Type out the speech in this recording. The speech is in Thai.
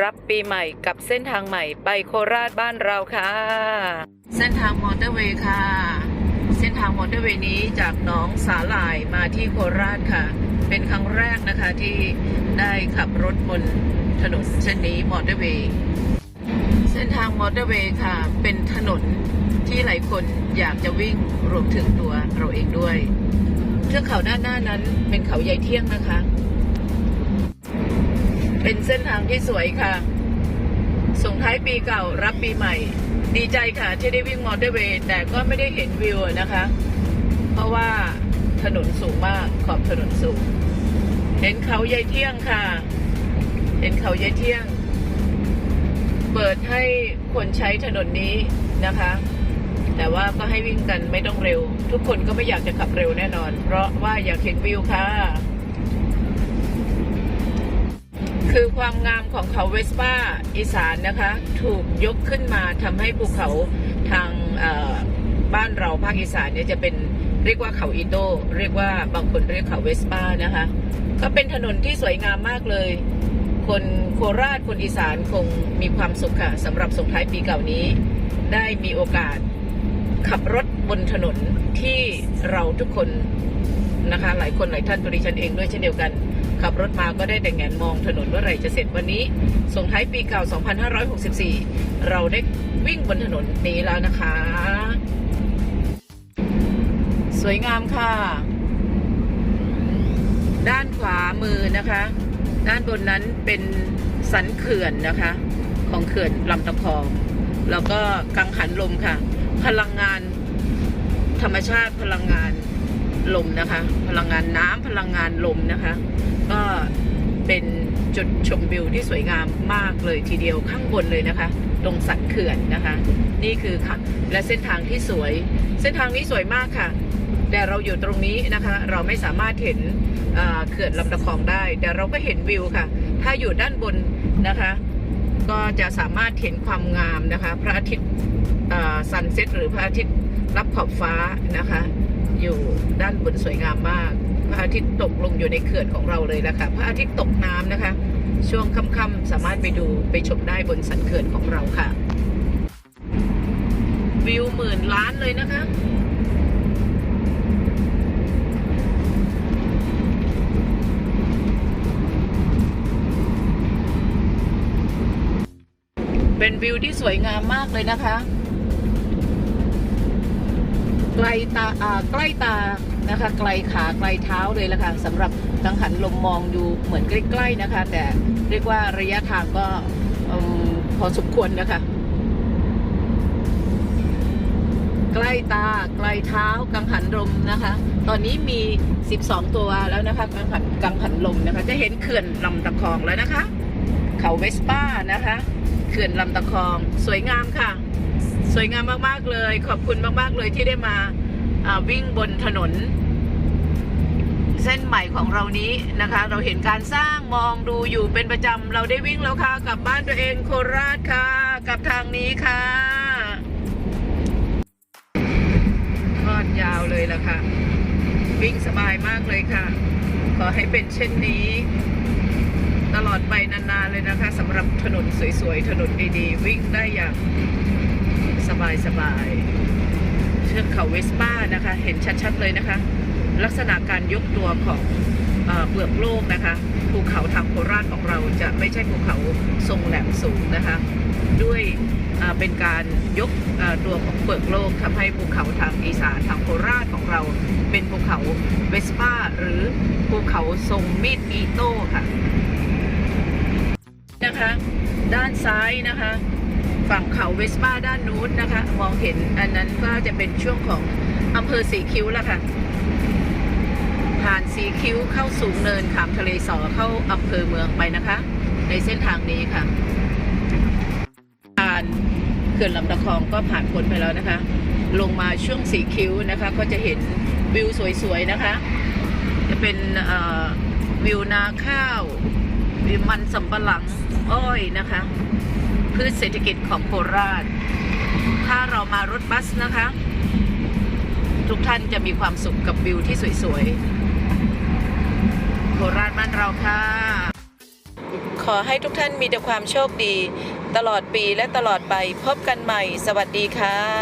รับปีใหม่กับเส้นทางใหม่ไปโคราชบ้านเราค่ะ เส้นทางมอเตอร์เวย์ค่ะ เส้นทางมอเตอร์เวย์นี้จากหนองสาหร่ายมาที่โคราชค่ะ เป็นครั้งแรกนะคะที่ได้ขับรถบนถนนเส้นนี้มอเตอร์เวย์ เส้นทางมอเตอร์เวย์ค่ะ เป็นถนนที่หลายคนอยากจะวิ่งรวมถึงตัวเราเองด้วยเทือกเขาด้านหน้านั้นเป็นเขาใหญ่เที่ยงนะคะ เป็นเส้นทางที่สวยค่ะ ส่งท้ายปีเก่ารับปีใหม่ ดีใจค่ะที่ได้วิ่งมอเตอร์เวย์แต่ก็ไม่ได้เห็นวิวนะคะ เพราะว่าถนนสูงมากขอบถนนสูง เห็นเขาใหญ่เที่ยงค่ะ เห็นเขาใหญ่เที่ยง เปิดให้คนใช้ถนนนี้นะคะ แต่ว่าก็ให้วิ่งกันไม่ต้องเร็ว ทุกคนก็ไม่อยากจะขับเร็วแน่นอน เพราะว่าอยากเห็นวิวค่ะ คือความงามของเขาเวสป้าอีสานนะคะ ถูกยกขึ้นมาทำให้ภูเขาทางบ้านเราภาคอีสานเนี่ยจะเป็นเรียกว่าเขาอีโต้เรียกว่าบางคนเรียกเขาเวสป้านะคะ ก็เป็นถนนที่สวยงามมากเลย คนโคราชคนอีสานคงมีความสุขค่ะสำหรับส่งท้ายปีเก่านี้ ได้มีโอกาสขับรถบนถนนที่เราทุกคนนะคะ หลายคนหลายท่านตัวดิฉันเองด้วยเช่นเดียวกัน ขับรถมาก็ได้แต่แงนมองถนนว่าไหรจะเสร็จวันนี้ ส่งท้ายปีเก่า 2564 เราได้วิ่งบนถนนนี้แล้วนะคะ สวยงามค่ะ ด้านขวามือนะคะ ด้านบนนั้นเป็นสันเขื่อนนะคะ ของเขื่อนลำตะคอง แล้วก็กังหันลมค่ะ พลังงานธรรมชาติพลังงาน ลมนะคะ พลังงานน้ำพลังงานลมนะคะ ก็เป็นจุดชมวิวที่สวยงามมากเลยทีเดียวข้างบนเลยนะคะตรงสันเขื่อนนะคะ นี่คือค่ะ และเส้นทางที่สวย เส้นทางนี้สวยมากค่ะ แต่เราอยู่ตรงนี้นะคะ เราไม่สามารถเห็นเอ่อเขื่อนลำตะคองได้ แต่เราก็เห็นวิวค่ะ ถ้าอยู่ด้านบนนะคะ ก็จะสามารถเห็นความงามนะคะ พระอาทิตย์ซันเซ็ตหรือพระอาทิตย์รับขอบฟ้านะคะ อยู่ด้านบนสวยงามมาก พระอาทิตย์ตกลงอยู่ในเขื่อนของเราเลยนะคะพระอาทิตย์ตกน้ำนะคะ ช่วงค่ำๆสามารถไปดูไปชมได้บนสันเขื่อนของเราค่ะ วิวหมื่นล้านเลยนะคะเป็นวิวที่สวยงามมากเลยนะคะ ลตาอ่าใกล้ตานะคะ ไกลขาไกลเท้าเลยละค่ะสำหรับกังหันลมมองดูเหมือนใกล้ๆนะคะ แต่เรียกว่าระยะทางก็อพอสมควรนะคะ ใกล้ตาไกลเท้ากังหันลมนะคะ ตอนนี้มี 12 ตัวแล้วนะคะกังหันกังหันลมนะคะ จะเห็นเขื่อนลำตะคองแล้วนะคะ เขาเวสป้านะคะ เขื่อนลำตะคองสวยงามค่ะ สวยงามมากๆเลย ขอบคุณมาก ๆ เลยที่ได้มาวิ่งบนถนน เส้นใหม่ของเรานี้นะคะ เราเห็นการสร้างมองดูอยู่เป็นประจำเราได้วิ่งแล้วค่ะกลับบ้านตัวเองโคราชค่ะกลับทางนี้ค่ะทอดยาวเลยละค่ะ วิ่งสบายมากเลยค่ะ ขอให้เป็นเช่นนี้ตลอดไปนานๆเลยนะคะสำหรับถนนสวยๆ ถนนดีๆ วิ่งได้อย่าง สบายเทือกเขาเวสป้านะคะ เห็นชัดๆเลยนะคะ ลักษณะการยกตัวของเอเปลือกโลกนะคะ ภูเขาทางโคราชของเราจะไม่ใช่ภูเขาทรงแหลมสูงนะคะ ด้วยเเป็นการยกตัวของเปลือกโลกทำให้ภูเขาทางอีสานทางโคราชของเรา เป็นภูเขาเวสป้า หรือภูเขาทรงมีดอีโต้ค่ะนะคะ ด้านซ้ายนะคะ ฝั่งเขาเวสป้าด้านนู้นนะคะ มองเห็นอันนั้นก็จะเป็นช่วงของอำเภอสีคิ้วแล้วค่ะ ผ่านสีคิ้วเข้าสูงเนินขามทะเลสอเข้าอำเภอเมืองไปนะคะ ในเส้นทางนี้ค่ะผ่านเขื่อนลำตะคองก็ผ่านพ้นไปแล้วนะคะ ลงมาช่วงสีคิ้วนะคะ ก็จะเห็นวิวสวยๆนะคะ จะเป็นวิวนาข้าววิวมันสำปะหลังอ้อยนะคะ พืชเศรษฐกิจของโคราช ถ้าเรามารถบัสนะคะ ทุกท่านจะมีความสุขกับวิวที่สวยๆ โคราชบ้านเราค่ะ ขอให้ทุกท่านมีแต่ความโชคดี ตลอดปีและตลอดไปพบกันใหม่ สวัสดีค่ะ